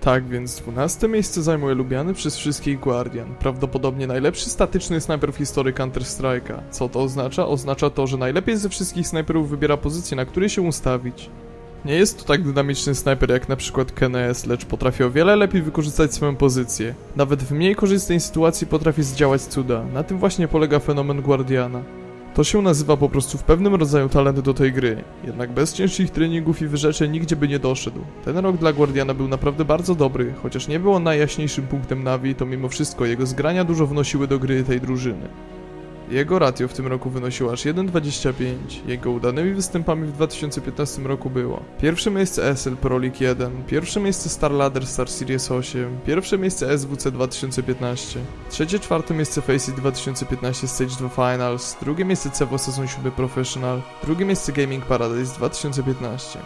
Tak więc 12 miejsce zajmuje lubiany przez wszystkich Guardian, prawdopodobnie najlepszy statyczny snajper w historii Counter-Strike'a. Co to oznacza? Oznacza to, że najlepiej ze wszystkich snajperów wybiera pozycję, na której się ustawić. Nie jest to tak dynamiczny snajper jak na przykład KNS, lecz potrafi o wiele lepiej wykorzystać swoją pozycję. Nawet w mniej korzystnej sytuacji potrafi zdziałać cuda. Na tym właśnie polega fenomen Guardiana. To się nazywa po prostu w pewnym rodzaju talent do tej gry. Jednak bez ciężkich treningów i wyrzeczeń nigdzie by nie doszedł. Ten rok dla Guardiana był naprawdę bardzo dobry, chociaż nie był on najjaśniejszym punktem Navi, to mimo wszystko jego zgrania dużo wnosiły do gry tej drużyny. Jego ratio w tym roku wynosiło aż 1,25. Jego udanymi występami w 2015 roku było pierwsze miejsce ESL Pro League 1, pierwsze miejsce Star Ladder Star Series 8, pierwsze miejsce SWC 2015, trzecie, czwarte miejsce Faceit 2015 Stage 2 Finals, drugie miejsce CEVO Sezon 7 Professional, drugie miejsce Gaming Paradise 2015.